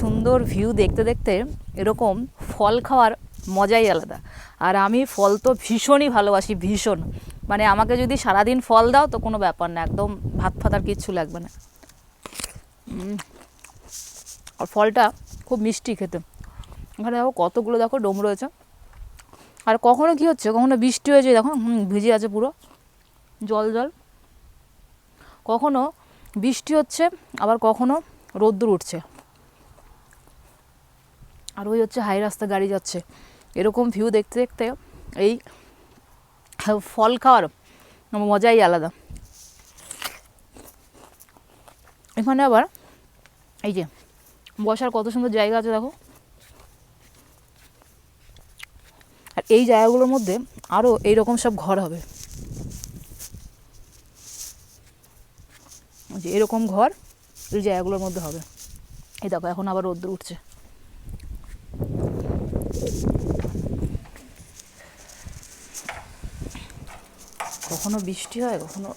সুন্দর ভিউ দেখতে দেখতে এরকম ফল খাওয়ার মজাই আলাদা। আর আমি ফল তো ভীষণই ভালোবাসি, ভীষণ। মানে আমাকে যদি সারাদিন ফল দাও তো কোনো ব্যাপার না, একদম ভাত ফাত আর কিচ্ছু লাগবে না। আর ফলটা খুব মিষ্টি খেতে। এখানে দেখো কতগুলো দেখো ডোম রয়েছে। আর কখনো কি হচ্ছে, কখনো বৃষ্টি হয়েছে, দেখো, হুম, ভিজে আছে পুরো। জল জল। কখনো বৃষ্টি হচ্ছে, আবার কখনো রোদ্দুর উঠছে। আর ওই হচ্ছে হাই রাস্তা গাড়ি যাচ্ছে। এরকম ভিউ দেখতে দেখতে এই ফল খাওয়ার মজাই আলাদা। এখানে আবার এই যে বসার কত সুন্দর জায়গা আছে দেখো। আর এই জায়গাগুলোর মধ্যে আরও এইরকম সব ঘর হবে। যে এরকম ঘর এই জায়গাগুলোর মধ্যে হবে। এই দেখো, এখন আবার রোদ্দুর উঠছে। কখনো বৃষ্টি হয় কখনো